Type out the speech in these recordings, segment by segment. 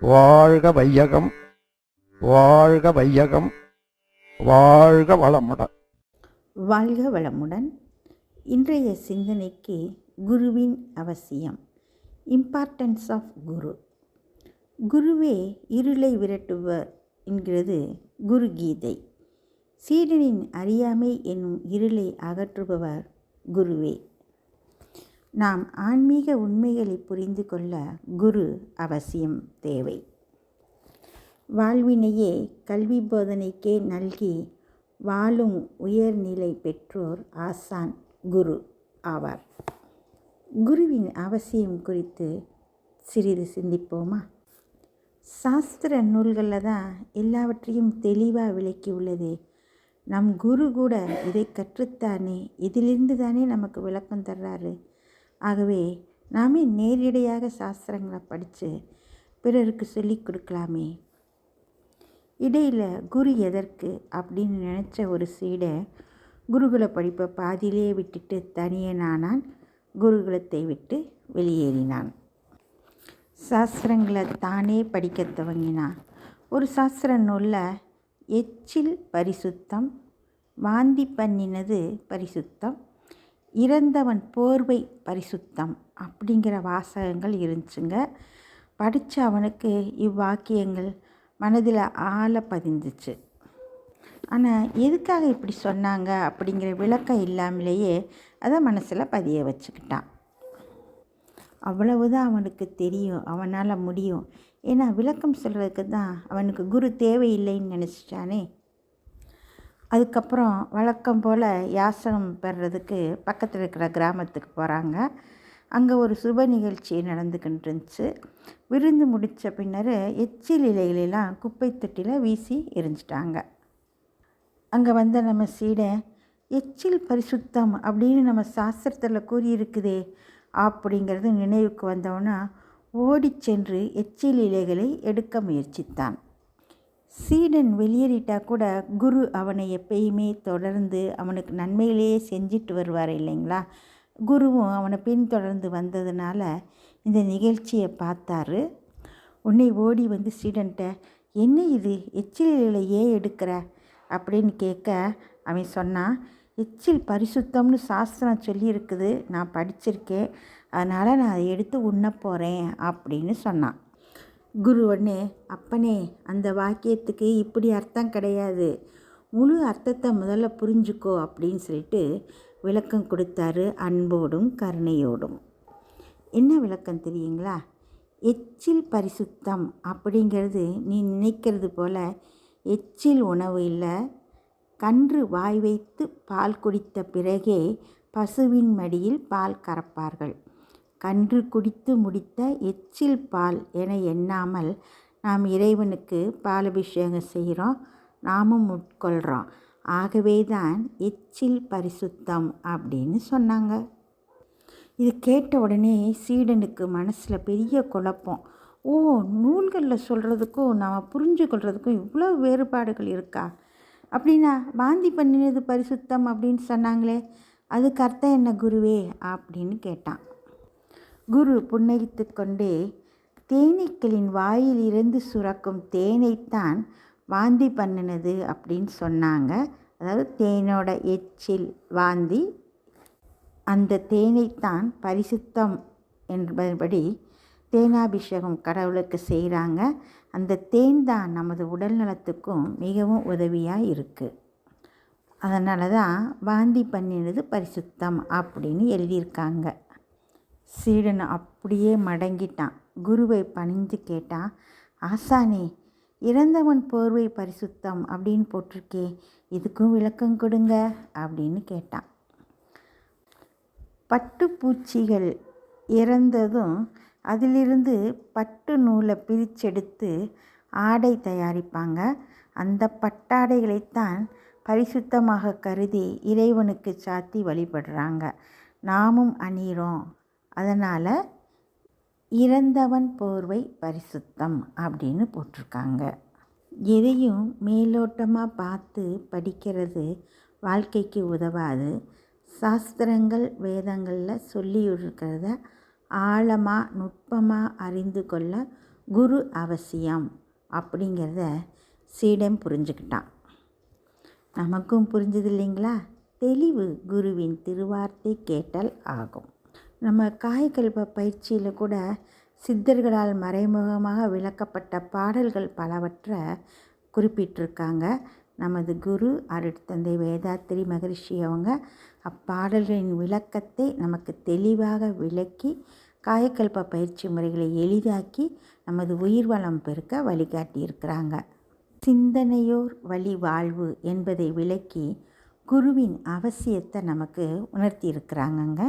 வாழ்க வையகம் வாழ்க வையகம் வாழ்க வளமுடன். வாழ்க வளமுடன். இன்றைய சிந்தனைக்கு குருவின் அவசியம். Importance of guru. குருவே இருளை விரட்டுவர் என்கிறது குரு கீதை சீடனின் அறியாமை என்னும் இருளை அகற்றுபவர் குருவே. நாம் ஆன்மீக உண்மைகளை புரிந்து கொள்ள குரு அவசியம் தேவை. வாழ்வினையே கல்வி போதனைக்கே நல்கி வாழும் உயர்நிலை பெற்றோர் ஆசான் குரு ஆவார். குருவின் அவசியம் குறித்து சிறிது சிந்திப்போமா? சாஸ்திர நூல்களில் தான் எல்லாவற்றையும் தெளிவாக விளக்கி உள்ளது. நம் குரு கூட இதை கற்றுத்தானே இதிலிருந்து தானே நமக்கு விளக்கம் தர்றாரு. ஆகவே நாமே நேரடியாக சாஸ்திரங்களை படித்து பிறருக்கு சொல்லிக் கொடுக்கலாமே. இடையில் குரு எதற்கு அப்படின்னு நினச்ச ஒரு சீடை குருகுல படிப்பை பாதியிலே விட்டுட்டு தனியனானான் குருகுலத்தை விட்டு வெளியேறினான். சாஸ்திரங்களை தானே படிக்க துவங்கினான். ஒரு சாஸ்திர நூலில் எச்சில் பரிசுத்தம் வாந்தி பண்ணினது பரிசுத்தம் இறந்தவன் போர்வை பரிசுத்தம் அப்படிங்கிற வாசகங்கள் இருந்துச்சுங்க. படித்த அவனுக்கு இவ்வாக்கியங்கள் மனதில் ஆழ பதிஞ்சிச்சு. ஆனால் எதுக்காக இப்படி சொன்னாங்க அப்படிங்கிற விளக்கம் இல்லாமலேயே அதை மனசில் பதிய வச்சுக்கிட்டான். அவ்வளவுதான் அவனுக்கு தெரியும் அவனால் முடியும். ஏன்னா விளக்கம் சொல்கிறதுக்கு தான் அவனுக்கு குரு தேவையில்லைன்னு நினச்சிட்டானே. அதுக்கப்புறம் வழக்கம் போல் யாசகம் பெறுறதுக்கு பக்கத்தில் இருக்கிற கிராமத்துக்கு போகிறாங்க அங்கே ஒரு சுப நிகழ்ச்சி நடந்துக்கிட்டு இருந்துச்சு விருந்து முடித்த பின்னர் எச்சில் இலைகளெல்லாம் குப்பை தொட்டியில் வீசி எரிஞ்சிட்டாங்க. அங்கே வந்த நம்ம சீடை எச்சில் பரிசுத்தம் அப்படின்னு நம்ம சாஸ்திரத்தில் கூறியிருக்குதே அப்படிங்கிறது நினைவுக்கு வந்தவனா ஓடி சென்று எச்சில் இலைகளை எடுக்க முயற்சித்தான். சீடன் வெளியேறிட்டா கூட குரு அவனை எப்பயுமே தொடர்ந்து அவனுக்கு நன்மையிலேயே செஞ்சிட்டு வருவார் இல்லைங்களா? குருவும் அவனை பின்தொடர்ந்து வந்ததுனால இந்த நிகழ்ச்சியை பார்த்தாரு. உன்னை ஓடி வந்து சீடன்ட்ட என்ன இது? எச்சிலில் ஏன் எடுக்கிற? அப்படின்னு கேட்க அவன் சொன்னான் எச்சில் பரிசுத்தம்னு சாஸ்திரம் சொல்லியிருக்குது. நான் படிச்சிருக்கேன். அதனால் நான் அதை எடுத்து உண்ண போகிறேன் அப்படின்னு சொன்னான். குரு உடனே அப்பனே அந்த வாக்கியத்துக்கு இப்படி அர்த்தம் கிடையாது. முழு அர்த்தத்தை முதல்ல புரிஞ்சுக்கோ அப்படின்னு சொல்லிட்டு விளக்கம் கொடுத்தாரு அன்போடும் கருணையோடும். என்ன விளக்கம் தெரியுங்களா? எச்சில் பரிசுத்தம் அப்படிங்கிறது நீ நினைக்கிறது போல் எச்சில் உணவு இல்லை. கன்று வாய் வைத்து பால் குடித்த பிறகே பசுவின் மடியில் பால் கறப்பார்கள். கன்று குடித்து முடித்த எச்சில் பால் என எண்ணாமல் நாம் இறைவனுக்கு பாலபிஷேகம் செய்கிறோம் நாமும் உட்கொள்கிறோம். ஆகவே தான் எச்சில் பரிசுத்தம் அப்படின்னு சொன்னாங்க. இது கேட்ட உடனே சீடனுக்கு மனசில் பெரிய குழப்பம். ஓ நூல்களில் சொல்கிறதுக்கும் நாம் புரிஞ்சு கொள்கிறதுக்கும் இவ்வளோ வேறுபாடுகள் இருக்கா? அப்படின்னா வாந்தி பண்ணினது பரிசுத்தம் அப்படின்னு சொன்னாங்களே அதுக்கு அர்த்தம் என்ன குருவே? அப்படின்னு கேட்டான். குரு புன்னகித்து கொண்டே தேனீக்களின் வாயிலிருந்து சுரக்கும் தேனைத்தான் வாந்தி பண்ணினது அப்படின்னு சொன்னாங்க. அதாவது தேனோட எச்சில் வாந்தி அந்த தேனைத்தான் பரிசுத்தம் என்பபடி தேனாபிஷேகம் கடவுளுக்கு செய்கிறாங்க. அந்த தேன் தான் நமது உடல் நலத்துக்கும் மிகவும் உதவியாக இருக்குது அதனால தான் வாந்தி பண்ணினது பரிசுத்தம் அப்படின்னு எழுதியிருக்காங்க. சீடன் அப்படியே மடங்கிட்டான். குருவை பணிந்து கேட்டான் ஆசானே இறந்தவன் போர்வை பரிசுத்தம் அப்படின்னு போட்டிருக்கே இதுக்கும் விளக்கம் கொடுங்க அப்படின்னு கேட்டான். பட்டுப்பூச்சிகள் இறந்ததும் அதிலிருந்து பட்டு நூலை பிரிச்செடுத்து ஆடை தயாரிப்பாங்க. அந்த பட்டாடைகளைத்தான் பரிசுத்தமாக கருதி இறைவனுக்கு சாத்தி வழிபடுறாங்க. நாமும் அணிகிறோம் அதனால் இறந்தவன் போர்வை பரிசுத்தம் அப்படின்னு போட்டிருக்காங்க. எதையும் மேலோட்டமாக பார்த்து படிக்கிறது வாழ்க்கைக்கு உதவாது. சாஸ்திரங்கள் வேதங்களில் சொல்லி இருக்கிறத ஆழமாக நுட்பமாக அறிந்து கொள்ள குரு அவசியம் அப்படிங்கிறத சீடம் புரிஞ்சுக்கிட்டான். நமக்கும் புரிஞ்சது இல்லைங்களா? தெளிவு குருவின் திருவார்த்தை கேட்டல் ஆகும். நம்ம காயக்கல்ப பயிற்சியில் கூட சித்தர்களால் மறைமுகமாக விளக்கப்பட்ட பாடல்கள் பலவற்றை குறிப்பிட்டிருக்காங்க. நமது குரு அருட்தந்தை வேதாத்திரி மகரிஷி அவங்க அப்பாடல்களின் விளக்கத்தை நமக்கு தெளிவாக விளக்கி காயக்கல்ப பயிற்சி முறைகளை எளிதாக்கி நமது உயிர் வளம் பெருக்க வழிகாட்டியிருக்கிறாங்க. சிந்தனையோர் வழி வாழ்வு என்பதை விளக்கி குருவின் அவசியத்தை நமக்கு உணர்த்தியிருக்கிறாங்கங்க.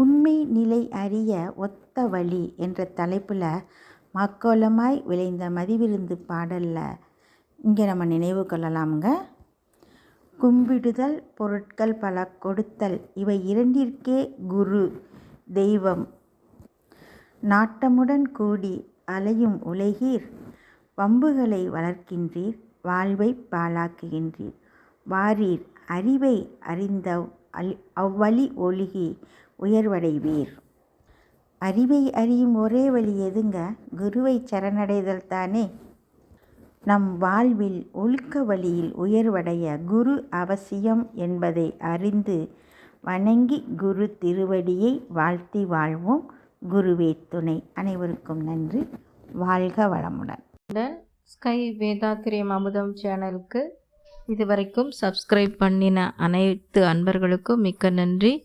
உண்மை நிலை அறிய ஒத்த வழி என்ற தலைப்பில் மக்கோலமாய் விளைந்த மதிவிருந்து பாடலில் இங்கே நம்ம நினைவு கொள்ளலாமுங்க. கும்பிடுதல் பொருட்கள் பல கொடுத்தல் இவை இரண்டிற்கே குரு தெய்வம். நாட்டமுடன் கூடி அலையும் உலகீர் வம்புகளை வளர்க்கின்றீர் வாழ்வை பாழாக்குகின்றீர். வாரீர் அறிவை அறிந்த அவ்வழி ஒழுகி உயர்வடைவீர். அறிவை அறியும் ஒரே வழி எதுங்க? குருவை சரணடைதல் தானே. நம் வாழ்வில் ஒழுக்க வழியில் உயர்வடைய குரு அவசியம் என்பதை அறிந்து வணங்கி குரு திருவடியை வாழ்த்தி வாழ்வோம். குருவே துணை. அனைவருக்கும் நன்றி. வாழ்க வளமுடன். ஸ்கை வேதாத்திரியம் அமுதம் சேனலுக்கு இதுவரைக்கும் சப்ஸ்கிரைப் பண்ணின அனைத்து அன்பர்களுக்கும் மிக்க நன்றி.